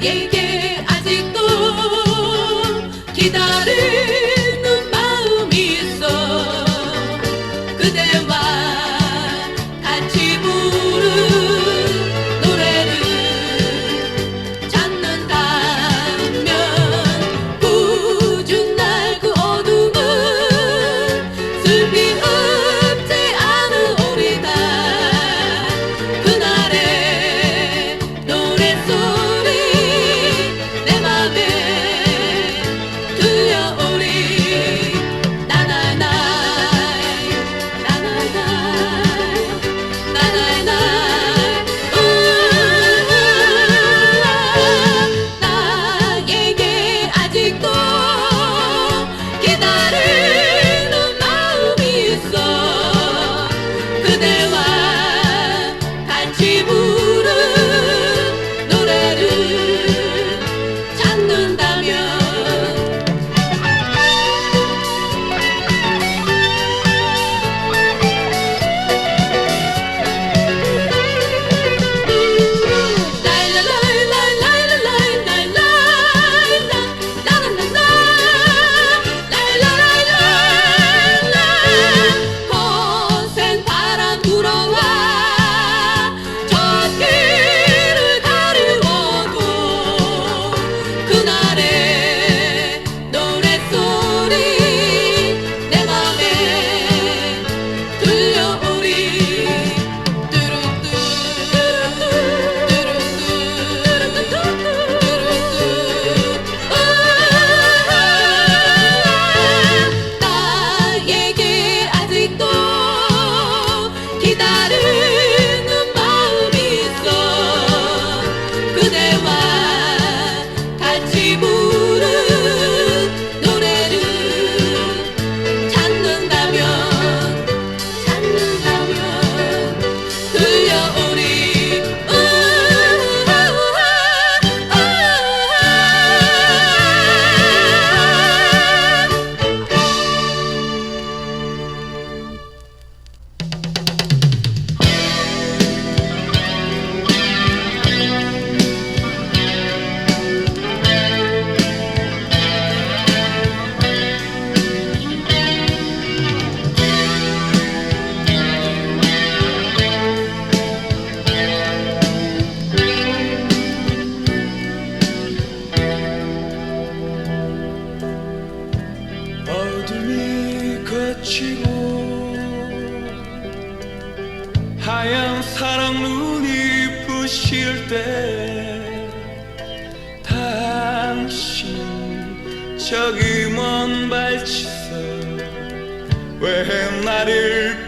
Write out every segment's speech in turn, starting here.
yeah, yeah. 하얀 사랑 눈이 부실 때 당신 저기 먼 발치서 왜 나를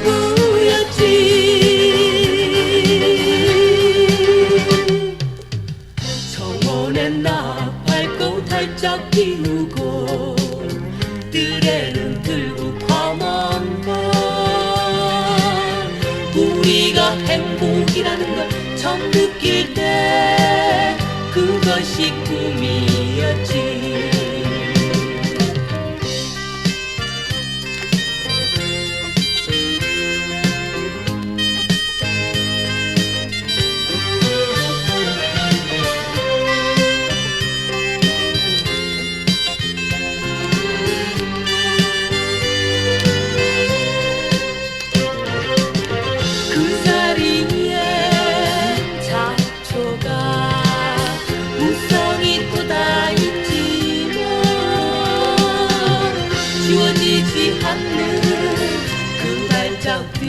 누구였지? 정원에 나 밟고 달짝 피우고 뜰에는 들고 파만만 우리가 행복이라는 걸 처음 느낄 때 그것이 꿈이었지. 지워지지 않는 그 발자국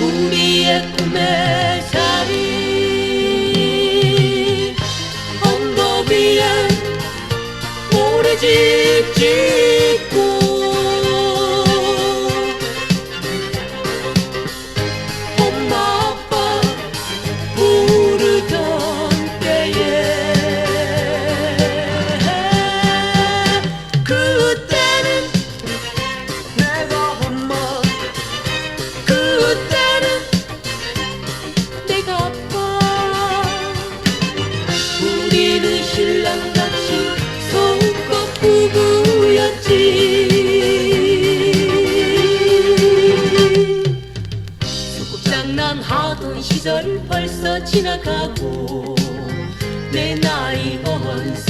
우리의 꿈에 きな過去でない思い